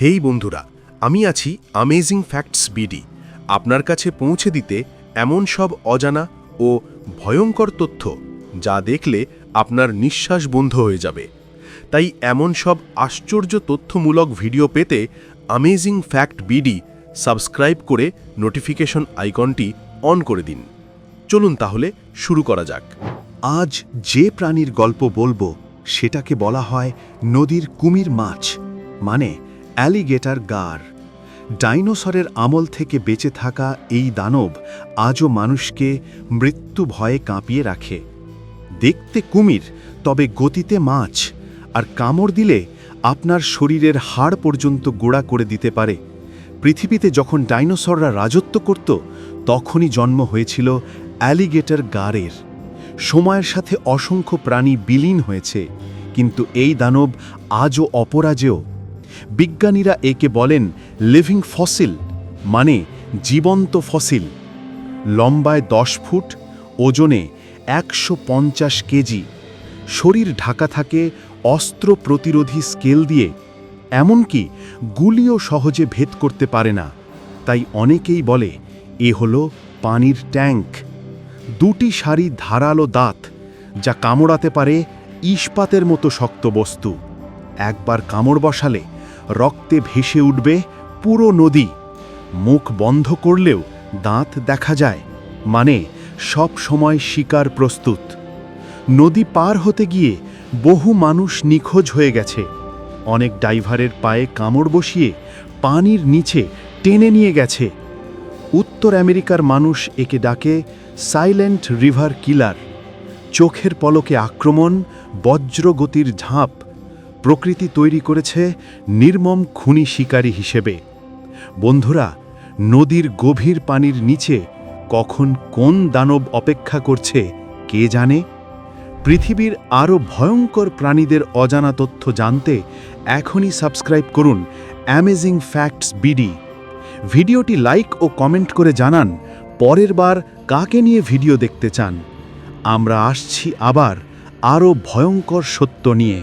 হেই বন্ধুরা, আমি আছি আমেজিং ফ্যাক্টস বিডি আপনার কাছে পৌঁছে দিতে এমন সব অজানা ও ভয়ঙ্কর তথ্য যা দেখলে আপনার নিঃশ্বাস বন্ধ হয়ে যাবে। তাই এমন সব আশ্চর্য তথ্যমূলক ভিডিও পেতে আমেজিং ফ্যাক্ট বিডি সাবস্ক্রাইব করে নোটিফিকেশন আইকনটি অন করে দিন। চলুন তাহলে শুরু করা যাক। আজ যে প্রাণীর গল্প বলব, সেটাকে বলা হয় নদীর কুমির মাছ। মানে অ্যালিগেটার গার। ডাইনোসরের আমল থেকে বেঁচে থাকা এই দানব আজও মানুষকে মৃত্যু ভয়ে কাঁপিয়ে রাখে। দেখতে কুমির, তবে গতিতে মাছ, আর কামড় দিলে আপনার শরীরের হাড় পর্যন্ত গোড়া করে দিতে পারে। পৃথিবীতে যখন ডাইনোসররা রাজত্ব করত, তখনই জন্ম হয়েছিল অ্যালিগেটর গারের। সময়ের সাথে অসংখ্য প্রাণী বিলীন হয়েছে, কিন্তু এই দানব আজও অপরাজেয়। বিজ্ঞানীরা একে বলেন লিভিং ফসিল মানে জীবন্ত ফসিল লম্বায় দশ ফুট, ওজনে একশো পঞ্চাশ কেজি। শরীর ঢাকা থাকে অস্ত্র প্রতিরোধী স্কেল দিয়ে, এমনকি গুলিও সহজে ভেদ করতে পারে না। তাই অনেকেই বলে, এ হলো পানির ট্যাঙ্ক। দুটি সারি ধারালো দাঁত, যা কামড়াতে পারে ইস্পাতের মতো শক্ত বস্তু। একবার কামড় বসালে রক্তে ভেসে উঠবে পুরো নদী। মুখ বন্ধ করলেও দাঁত দেখা যায় মানে সব সময় শিকার প্রস্তুত। নদী পার হতে গিয়ে বহু মানুষ নিখোঁজ হয়ে গেছে। অনেক ডাইভারের পায়ে কামড় বসিয়ে পানির নিচে টেনে নিয়ে গেছে। উত্তর আমেরিকার মানুষ একে ডাকে সাইলেন্ট রিভার কিলার। চোখের পলকে আক্রমণ, বজ্রগতির ঝাঁপ প্রকৃতি তৈরি করেছে নির্মম খুনি শিকারী হিসেবে। বন্ধুরা, নদীর গভীর পানির নিচে কখন কোন দানব অপেক্ষা করছে কে জানে? পৃথিবীর আরও ভয়ঙ্কর প্রাণীদের অজানা তথ্য জানতে এখনই সাবস্ক্রাইব করুন অ্যামেজিং ফ্যাক্টস বিডি ভিডিওটি লাইক ও কমেন্ট করে জানান পরের বার কাকে নিয়ে ভিডিও দেখতে চান। আমরা আসছি আবার আরও ভয়ঙ্কর সত্য নিয়ে।